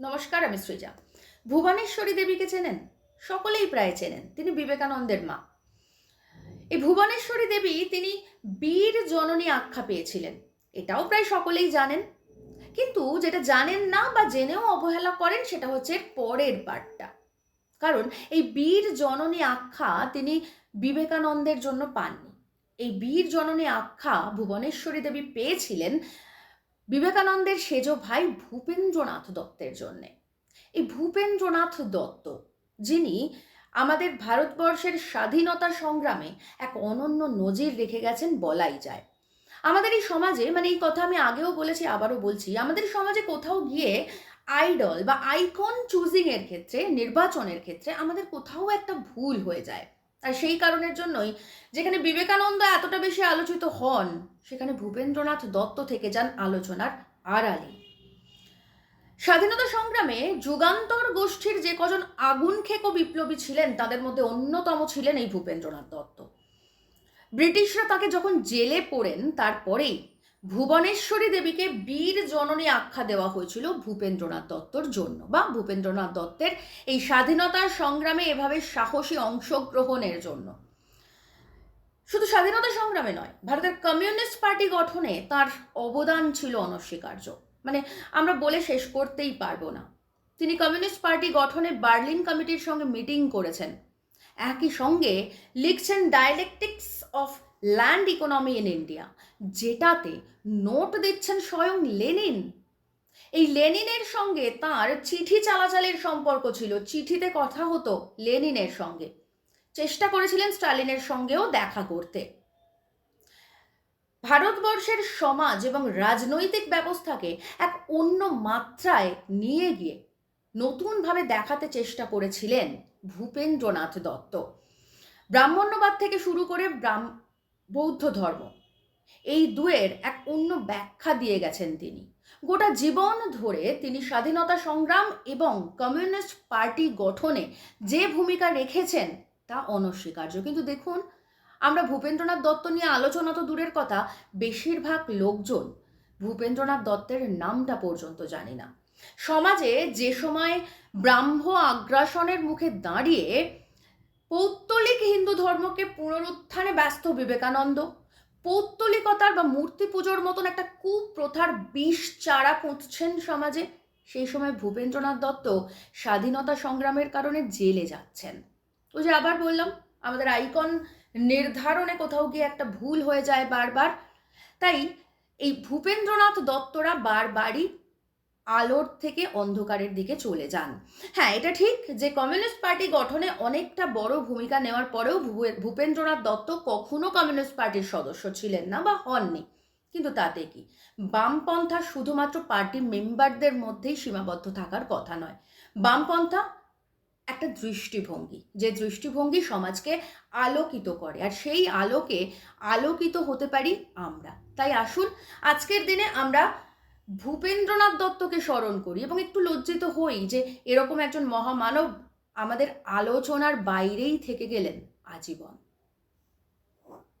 নমস্কার, আমি সৃজা। ভুবনেশ্বরী দেবীকে চেনেন? সকলেই প্রায় চেনেন। তিনি বিবেকানন্দের মা। এই ভুবনেশ্বরী দেবী তিনি বীর জননী আখ্যা পেয়েছিলেন। এটাও প্রায় সকলেই জানেন। কিন্তু যেটা জানেন না বা জেনেও অবহেলা করেন, সেটা হচ্ছে পরের পার্টটা কারণ এই বীর জননী আখ্যা তিনি বিবেকানন্দের জন্য পাননি। এই বীর জননী আখ্যা ভুবনেশ্বরী দেবী পেয়েছিলেন বিবেকানন্দের সেজ ভাই ভূপেন্দ্রনাথ দত্তের জন্যে। এই ভূপেন্দ্রনাথ দত্ত, যিনি আমাদের ভারতবর্ষের স্বাধীনতা সংগ্রামে এক অনন্য নজির রেখে গেছেন বলাই যায়। আমাদের এই সমাজে মানে এই কথা আমি আগেও বলেছি, আবারও বলছি, আমাদের সমাজে কোথাও গিয়ে আইডল বা আইকন চুজিং এর ক্ষেত্রে, নির্বাচনের ক্ষেত্রে আমাদের কোথাও একটা ভুল হয়ে যায়। আর সেই কারণের জন্যই যেখানে বিবেকানন্দ এতটা বেশি আলোচিত হন, সেখানে ভূপেন্দ্রনাথ দত্ত থেকে যান আলোচনার আড়ালে। স্বাধীনতা সংগ্রামে যুগান্তর গোষ্ঠীর যে কজন আগুন খেকো বিপ্লবী ছিলেন, তাদের মধ্যে অন্যতম ছিলেন এই ভূপেন্দ্রনাথ দত্ত। ব্রিটিশরা তাকে যখন জেলে পড়েন, তারপরেই ভুবনেশ্বরী দেবীকে বীর জননী আখ্যা দেওয়া হয়েছিল ভূপেন্দ্রনাথ দত্তর জন্য বা ভূপেন্দ্রনাথ দত্তের এই স্বাধীনতার সংগ্রামে এভাবে সাহসী অংশগ্রহণের জন্য। শুধু স্বাধীনতা সংগ্রামে নয়, ভারতের কমিউনিস্ট পার্টি গঠনে তার অবদান ছিল অনস্বীকার্য। মানে আমরা বলে শেষ করতেই পারব না। তিনি কমিউনিস্ট পার্টি গঠনে বার্লিন কমিটির সঙ্গে মিটিং করেছেন। একই সঙ্গে লিখছেন dialectics of land economy in India যেটাতে নোট দিচ্ছেন স্বয়ং লেনিন এই লেনিনের সঙ্গে তার চিঠি চালাচালের সম্পর্ক ছিল, চিঠিতে কথা হতো লেনিনের সঙ্গে। চেষ্টা করেছিলেন স্টালিনের সঙ্গেও দেখা করতে। ভারতবর্ষের সমাজ এবং রাজনৈতিক ব্যবস্থাকে এক অন্য মাত্রায় নিয়ে গিয়ে নতুনভাবে দেখাতে চেষ্টা করেছিলেন ভূপেন্দ্রনাথ দত্ত। ব্রাহ্মণ্যবাদ থেকে শুরু করে বৌদ্ধ ধর্ম। এই দুয়ের এক অন্য ব্যাখ্যা দিয়ে গেছেন তিনি। গোটা জীবন ধরে তিনি স্বাধীনতা সংগ্রাম এবং কমিউনিস্ট পার্টি গঠনে যে ভূমিকা রেখেছেন তা অনস্বীকার্য। কিন্তু দেখুন, আমরা ভূপেন্দ্রনাথ দত্ত নিয়ে আলোচনা তো দূরের কথা, বেশিরভাগ লোকজন ভূপেন্দ্রনাথ দত্তের নামটা পর্যন্ত জানি না। সমাজে যে সময় ব্রাহ্ম আগ্রাসনের মুখে দাঁড়িয়ে পৌত্তলিক হিন্দু ধর্মকে পুনরুত্থানে ব্যস্ত বিবেকানন্দ। পৌত্তলিকতার বা মূর্তি পুজোর মতন একটা কুপ্রথার বিষ চারা পুঁতছেন সমাজে। সেই সময় ভূপেন্দ্রনাথ দত্ত স্বাধীনতা সংগ্রামের কারণে জেলে যাচ্ছেন। ওই যে আবার বললাম, আমাদের আইকন নির্ধারণে কোথাও গিয়ে একটা ভুল হয়ে যায় বারবার। তাই এই ভূপেন্দ্রনাথ দত্তরা বারবারই আলোর থেকে অন্ধকারের দিকে চলে যান। হ্যাঁ এটা ঠিক যে কমিউনিস্ট পার্টি গঠনে অনেকটা বড় ভূমিকা নেওয়ার পরেও ভূপেন্দ্রনাথ দত্ত কখনো কমিউনিস্ট পার্টির সদস্য ছিলেন না বা হননি। কিন্তু তাতে কি? বামপন্থা শুধুমাত্র পার্টি মেম্বারদের মধ্যেই সীমাবদ্ধ থাকার কথা নয়। বামপন্থা একটা দৃষ্টিভঙ্গি, যে দৃষ্টিভঙ্গি সমাজকে আলোকিত করে। আর সেই আলোকে আলোকিত হতে পারি আমরা। তাই আসুন, আজকের দিনে আমরা ভূপেন্দ্রনাথ দত্তকে স্মরণ করি এবং একটু লজ্জিত হই যে এরকম একজন মহামানব আমাদের আলোচনার বাইরেই থেকে গেলেন আজীবন।